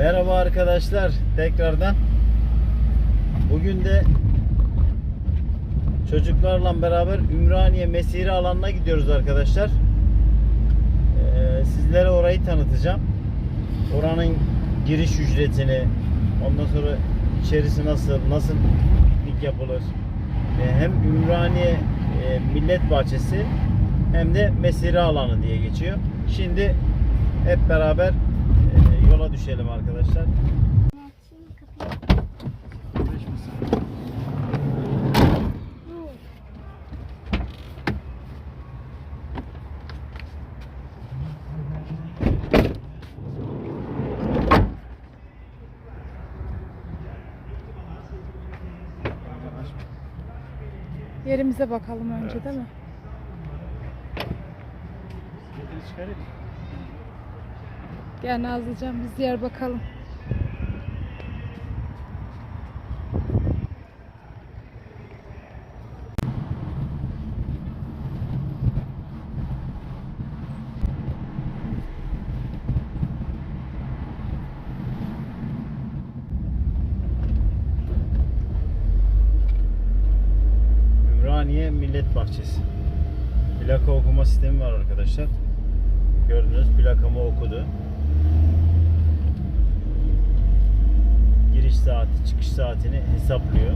Merhaba arkadaşlar tekrardan. Bugün de çocuklarla beraber Ümraniye Mesire alanına gidiyoruz arkadaşlar. Ee, sizlere orayı tanıtacağım. Oranın giriş ücretini, ondan sonra içerisi nasıl, nasıl piknik yapılır. Ee, hem Ümraniye e, Millet Bahçesi hem de Mesire alanı diye geçiyor. Şimdi hep beraber yola düşelim arkadaşlar. Yerimize bakalım önce değil mi? Gel Nazlıcan biz yer bakalım. Ümraniye Millet Bahçesi. Plaka okuma sistemi var arkadaşlar. Gördünüz plakamı okudu. Giriş saati, çıkış saatini hesaplıyor.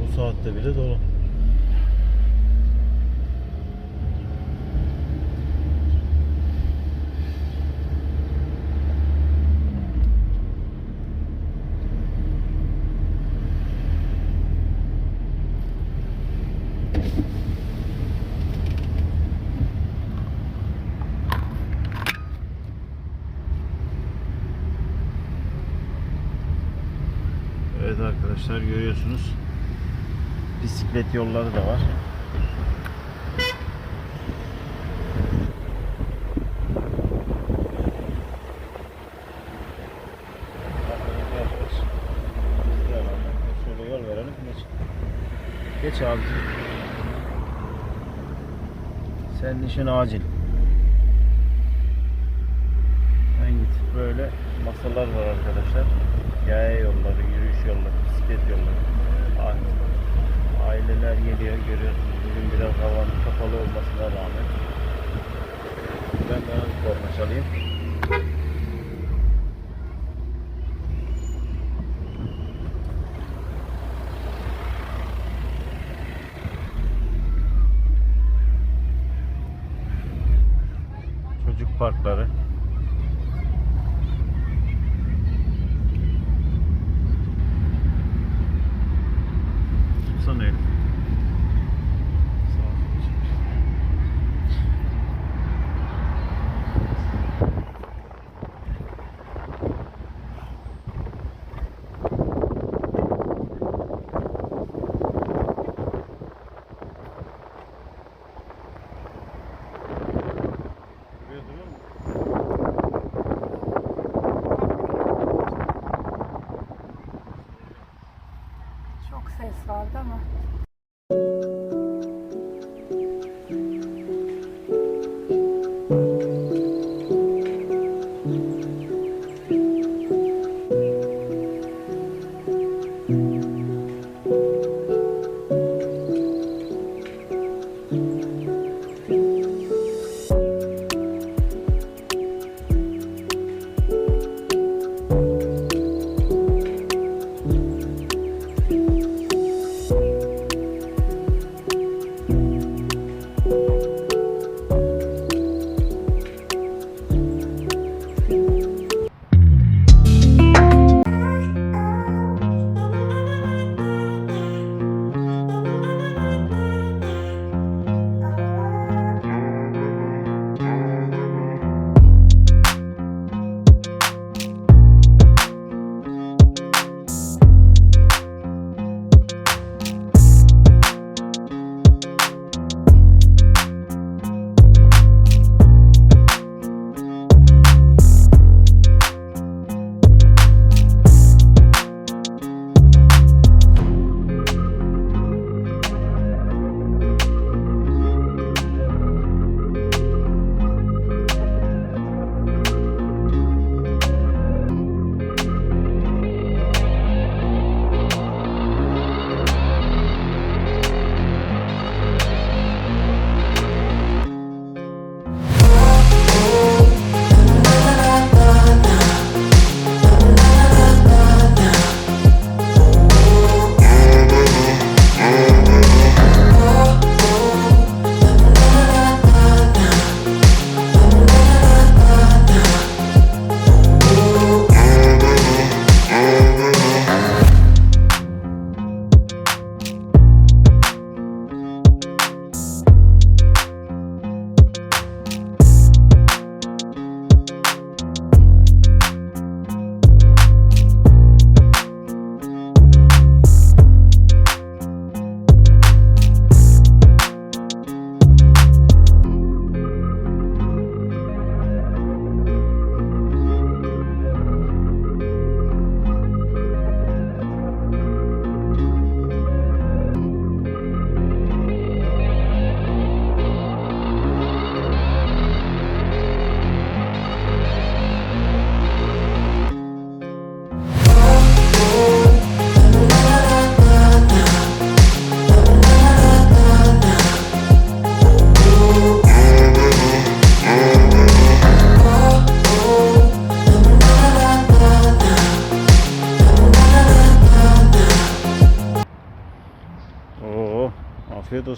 Bu saatte bile dolu. Evet arkadaşlar görüyorsunuz. Bisiklet yolları da var. İşin acil. Sen git. Böyle masalar var arkadaşlar. Yaya yolları, yürüyüş yolları, bisiklet yolları. Aileler geliyor görüyorsunuz. Bugün biraz havanın kapalı olmasına rağmen. Ben bana bir korna çalayım.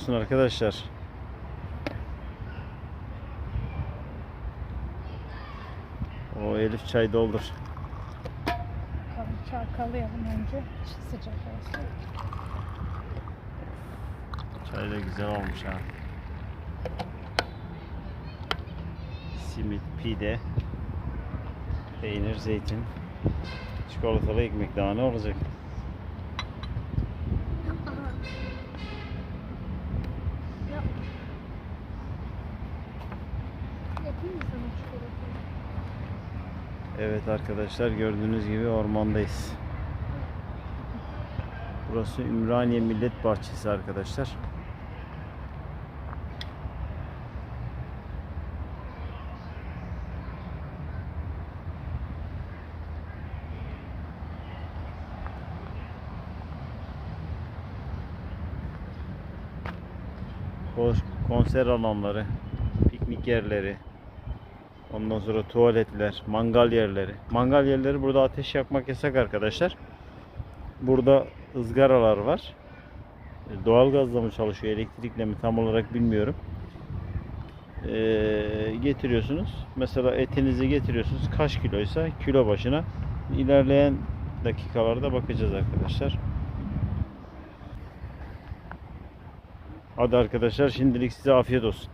Olsun arkadaşlar. O Elif çay doldur. Çalkalayalım önce. Sıcak olsun. Çay da güzel olmuş ha. Simit, pide, peynir, zeytin, çikolatalı ekmek daha ne olacak? Ya. Yapayım mı sana çikolata? Evet arkadaşlar gördüğünüz gibi ormandayız. Burası Ümraniye Millet Bahçesi arkadaşlar. Konser alanları, piknik yerleri, Ondan sonra tuvaletler, mangal yerleri. Mangal yerleri burada ateş yakmak yasak arkadaşlar. Burada ızgaralar var. E, Doğalgazla mı çalışıyor, elektrikle mi tam olarak bilmiyorum. Ee, getiriyorsunuz. Mesela etinizi getiriyorsunuz. Kaç kiloysa kilo başına. İlerleyen dakikalarda bakacağız arkadaşlar. Hadi arkadaşlar şimdilik size afiyet olsun.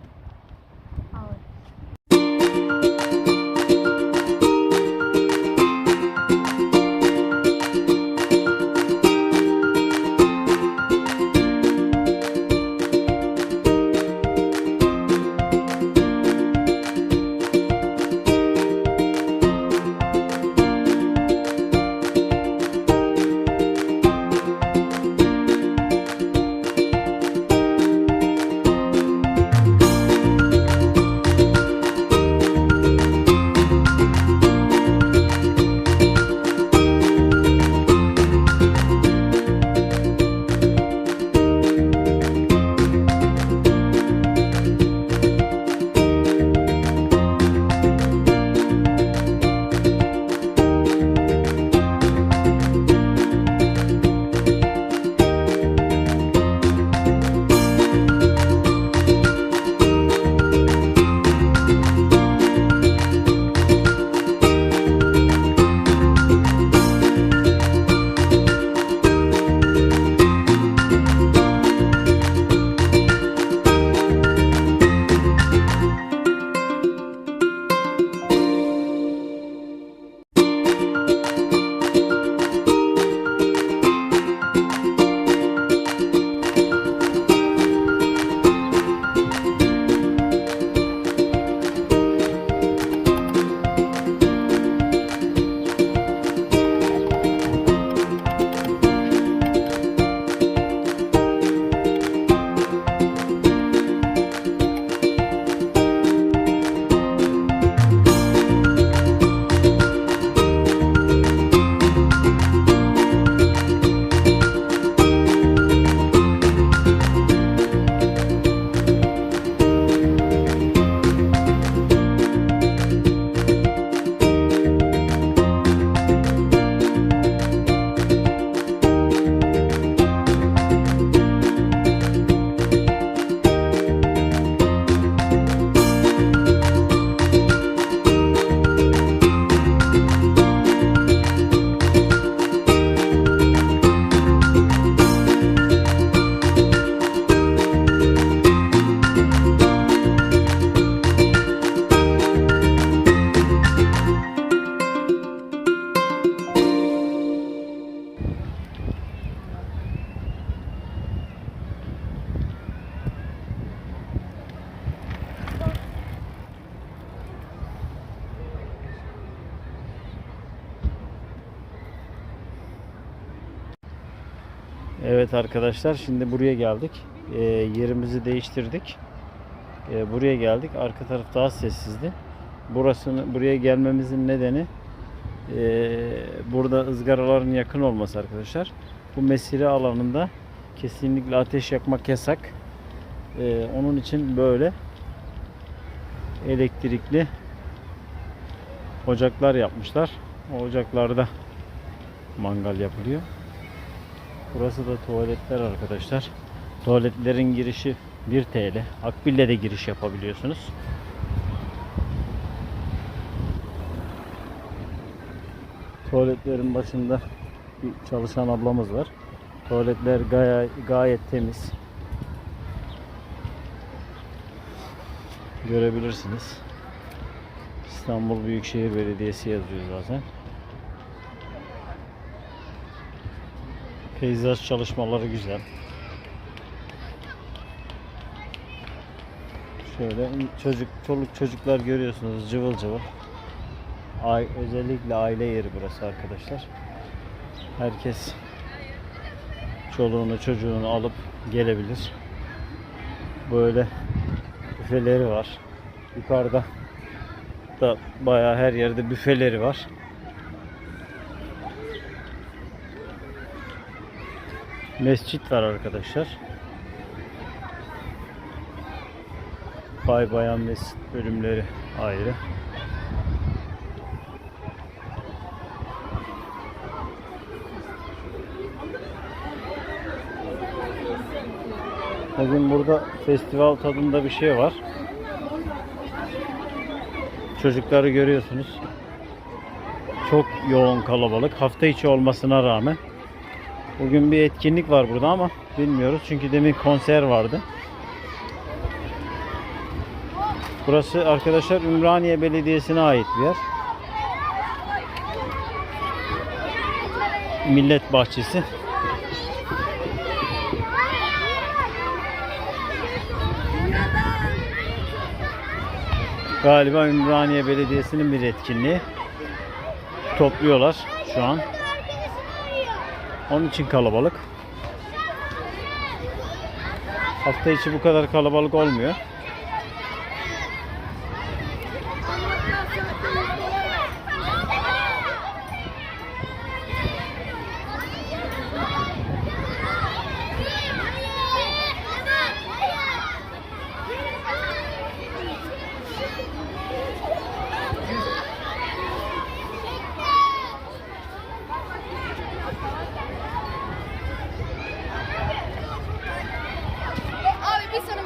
Arkadaşlar şimdi buraya geldik. Ee, yerimizi değiştirdik. Ee, buraya geldik. Arka taraf daha sessizdi. Burasını buraya gelmemizin nedeni ee, burada ızgaraların yakın olması arkadaşlar. Bu mesire alanında kesinlikle ateş yakmak yasak. Ee, onun için böyle elektrikli ocaklar yapmışlar. O ocaklarda mangal yapılıyor. Burası da tuvaletler arkadaşlar. Tuvaletlerin girişi 1 TL. Akbil'le de giriş yapabiliyorsunuz. Tuvaletlerin başında bir çalışan ablamız var. Tuvaletler gayet, gayet temiz. Görebilirsiniz. İstanbul Büyükşehir Belediyesi yazıyor zaten. Peyzaj çalışmaları güzel. Şöyle çocuk çoluk çocuklar görüyorsunuz cıvıl cıvıl. Ay, özellikle aile yeri burası arkadaşlar. Herkes çoluğunu çocuğunu alıp gelebilir. Böyle büfeleri var. Yukarıda da bayağı her yerde büfeleri var. Mescit var arkadaşlar. Bay bayan mescit bölümleri ayrı. Bugün burada festival tadında bir şey var. Çocukları görüyorsunuz. Çok yoğun kalabalık. Hafta içi olmasına rağmen. Bugün bir etkinlik var burada ama bilmiyoruz. Çünkü demin konser vardı. Burası arkadaşlar Ümraniye Belediyesi'ne ait bir yer. Millet Bahçesi. Galiba Ümraniye Belediyesi'nin bir etkinliği. Topluyorlar şu an. Onun için kalabalık. Hafta içi bu kadar kalabalık olmuyor. Abi biz sana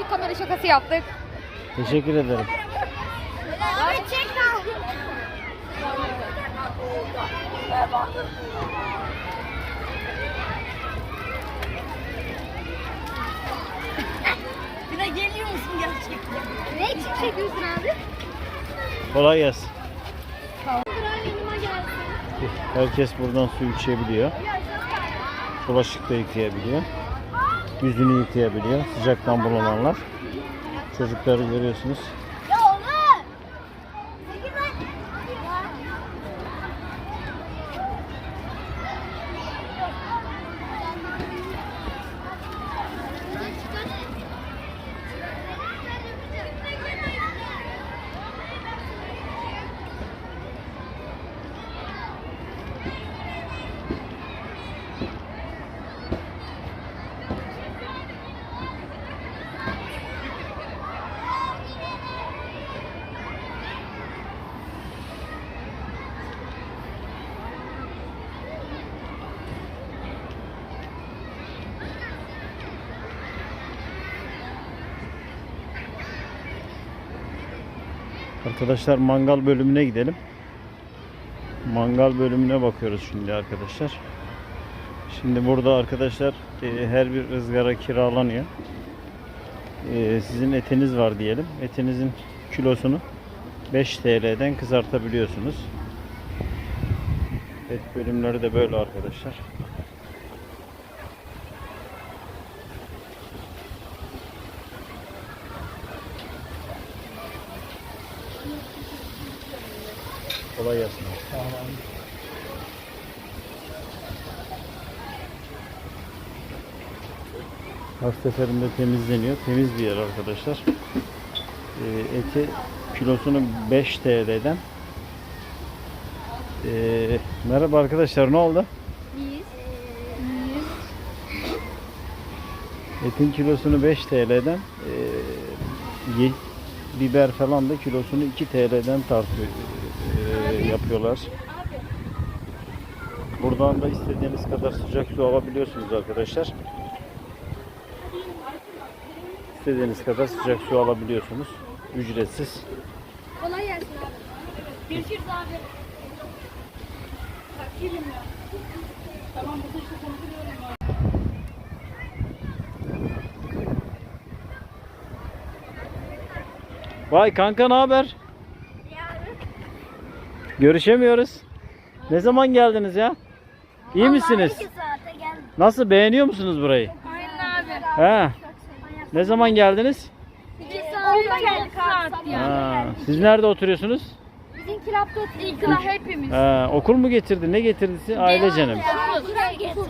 şakası yaptık. Teşekkür ederim. Abi çek Bir de geliyor musun gerçekten? Ne için çekiyorsun abi? Kolay gelsin. Kıran yanıma gelsin. Herkes buradan su içebiliyor. Bulaşık da yıkayabiliyor. Yüzünü yıkayabiliyor. Sıcaktan bulunanlar. Çocukları görüyorsunuz. Arkadaşlar mangal bölümüne gidelim. Mangal bölümüne bakıyoruz şimdi arkadaşlar. Şimdi burada arkadaşlar e, her bir ızgara kiralanıyor. E, sizin etiniz var diyelim. Etinizin kilosunu 5 TL'den kızartabiliyorsunuz. Et bölümleri de böyle arkadaşlar. Kolay gelsin. Her seferinde temizleniyor. Temiz bir yer arkadaşlar. Ee, eti kilosunu 5 TL'den. Ee, merhaba arkadaşlar ne oldu? Etin kilosunu 5 TL'den ee, ye- biber falan da kilosunu 2 TL'den tartıyor, ee, yapıyorlar. Buradan da istediğiniz kadar sıcak su alabiliyorsunuz arkadaşlar. İstediğiniz kadar sıcak su alabiliyorsunuz. Ücretsiz. Kolay gelsin abi. Görüşürüz abi. Vay kanka ne haber? Görüşemiyoruz. Ne zaman geldiniz ya? İyi misiniz? İki saate geldim. Nasıl beğeniyor musunuz burayı? Aynen abi. He. Ne zaman geldiniz? İki saat geldik saat Ha, siz nerede oturuyorsunuz? Bizim kilapta oturuyoruz. hepimiz. Ha, okul mu getirdi? Ne getirdi sizi? Ailece mi?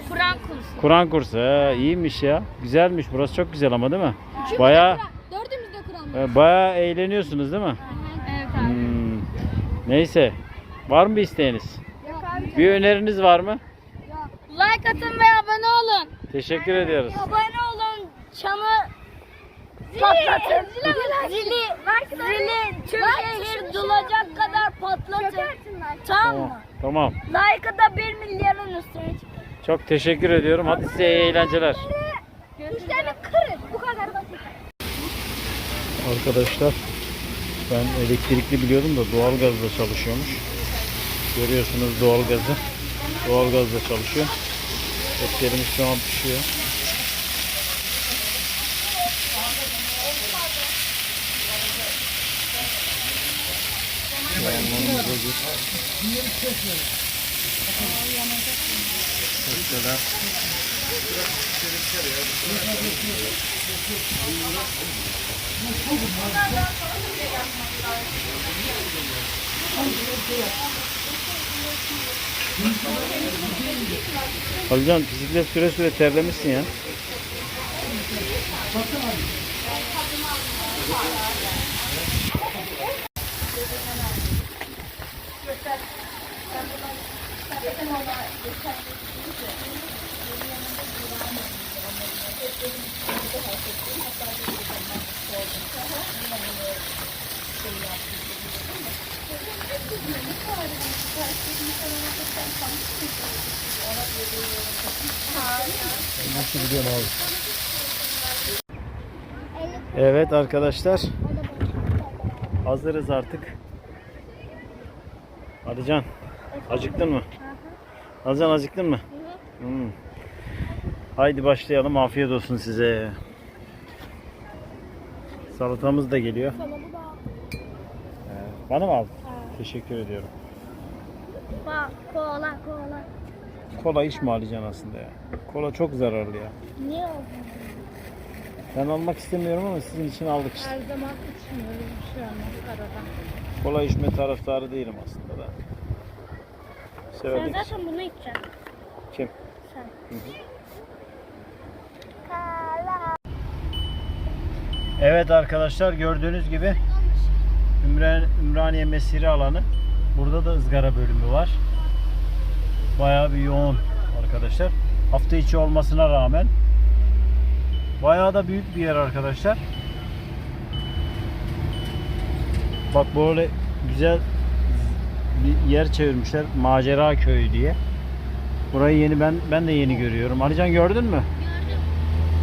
Kur'an kursu. Kur'an kursu. Ha, iyiymiş ya. Güzelmiş. Burası çok güzel ama değil mi? Baya Dördümüz de Kur'an. baya eğleniyorsunuz değil mi? Evet Hmm. Neyse. Var mı bir isteğiniz? Bir öneriniz var mı? Like atın ve abone olun. Teşekkür ediyoruz. Abone olun. Çanı patlatın. Zili, zili, zili tüm şehir dolacak kadar patlatın. Tamam mı? Tamam. Like'ı da 1 milyarın üstüne çıkın. Çok teşekkür ediyorum. Hadi size iyi eğlenceler. Üstlerini kırın. Bu kadar basit. Arkadaşlar ben elektrikli biliyordum da doğalgazla çalışıyormuş. Görüyorsunuz doğalgazı. Doğalgazla çalışıyor. Etlerimiz şu an pişiyor. Soğanlarımız hazır. Köfteler. Alican bisiklet süre süre terlemişsin ya. Nasıl gidiyorsun abi? Evet arkadaşlar. Hazırız artık. Alican, acıktın mı? Alican acıktın mı? Hmm. Haydi başlayalım. Afiyet olsun size. Salatamız da geliyor. Bana mı aldın? Teşekkür ediyorum. Bak kola kola. Kola içme Alican aslında ya. Kola çok zararlı ya. Niye oldu? Ben almak istemiyorum ama sizin için aldık işte. Her zaman içmiyorum şu an arada. Kola içme taraftarı değilim aslında da. Sen Severim. zaten bunu içeceksin. Kim? Sen. Hı. Evet arkadaşlar gördüğünüz gibi Ümran, Ümraniye Mesire alanı. Burada da ızgara bölümü var. Bayağı bir yoğun arkadaşlar. Hafta içi olmasına rağmen bayağı da büyük bir yer arkadaşlar. Bak böyle güzel bir yer çevirmişler. Macera Köyü diye. Burayı yeni ben ben de yeni görüyorum. Alican gördün mü? Gördüm.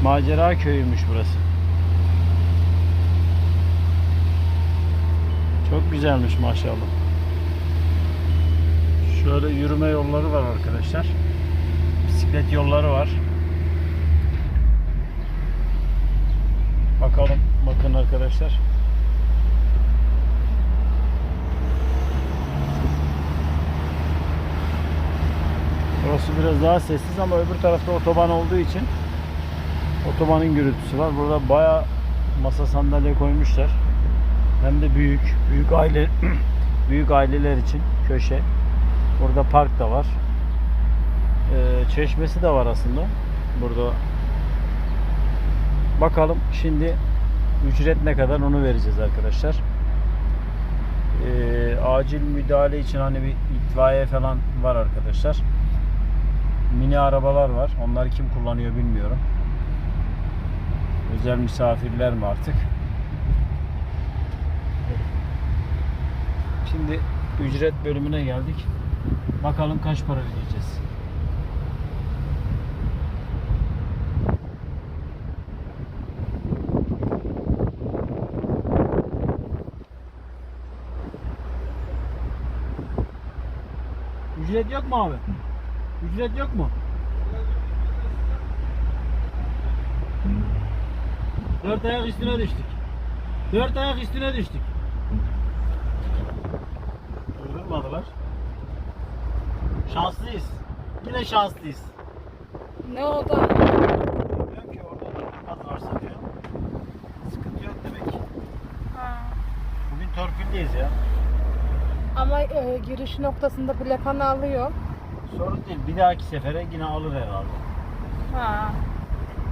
Macera Köyü'ymüş burası. Çok güzelmiş maşallah. Şöyle yürüme yolları var arkadaşlar. Bisiklet yolları var. Bakalım. Bakın arkadaşlar. Burası biraz daha sessiz ama öbür tarafta otoban olduğu için otobanın gürültüsü var. Burada baya masa sandalye koymuşlar. Hem de büyük, büyük aile büyük aileler için köşe. Burada park da var. Ee, çeşmesi de var aslında. Burada bakalım şimdi ücret ne kadar onu vereceğiz arkadaşlar. Ee, acil müdahale için hani bir itfaiye falan var arkadaşlar. Mini arabalar var. Onları kim kullanıyor bilmiyorum. Özel misafirler mi artık? Şimdi ücret bölümüne geldik. Bakalım kaç para ödeyeceğiz. Ücret yok mu abi? Ücret yok mu? 4 ayak üstüne düştük. 4 ayak üstüne düştük. Durdurmadılar. Şanslıyız. Yine şanslıyız. Ne oldu? Diyorum ki orada da varsa diyor. Sıkıntı yok demek. Bugün torpildeyiz ya. Ama e, giriş noktasında plakanı alıyor. Sorun değil. Bir dahaki sefere yine alır herhalde. Ha.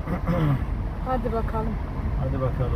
Hadi bakalım. Hadi bakalım.